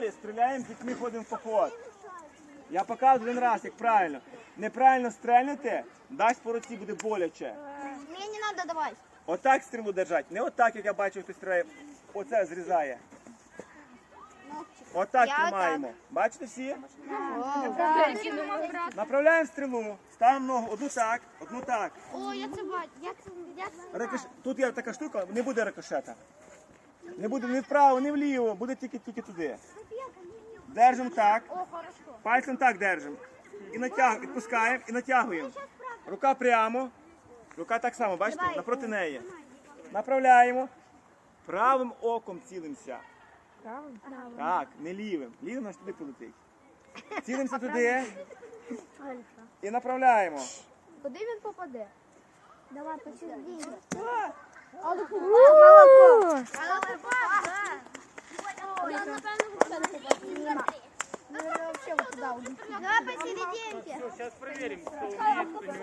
таборі стріляємо, дітьми ходимо в поход. Я показую один раз, як правильно. Неправильно стрельнете, дасть по руці буде боляче. Мне не надо давай. Отак стрілу держать. Не отак, як я бачив, хтось стріляє. Оце зрізає. Отак Я тримаємо. Бачите всі? Направляємо стрілу, ставимо ногу, одну так, одну так. О, я це бачу. Я це, я це Рикош... Тут є така штука, не буде рикошета. Не буде ні вправо, ні вліво, буде тільки тільки туди. Держимо так. Пальцем так держимо. І натягуємо, відпускаємо і натягуємо. Рука прямо. Рука так само, бачите, напроти неї. Направляємо. Правим оком цілимося. Правим? Так, не лівим. Лівим аж туди полетить. Цілимося туди. І направляємо. Куди він попаде? Давай, посередине. Давай посерединке. Перевіримо, хто вміє, хто не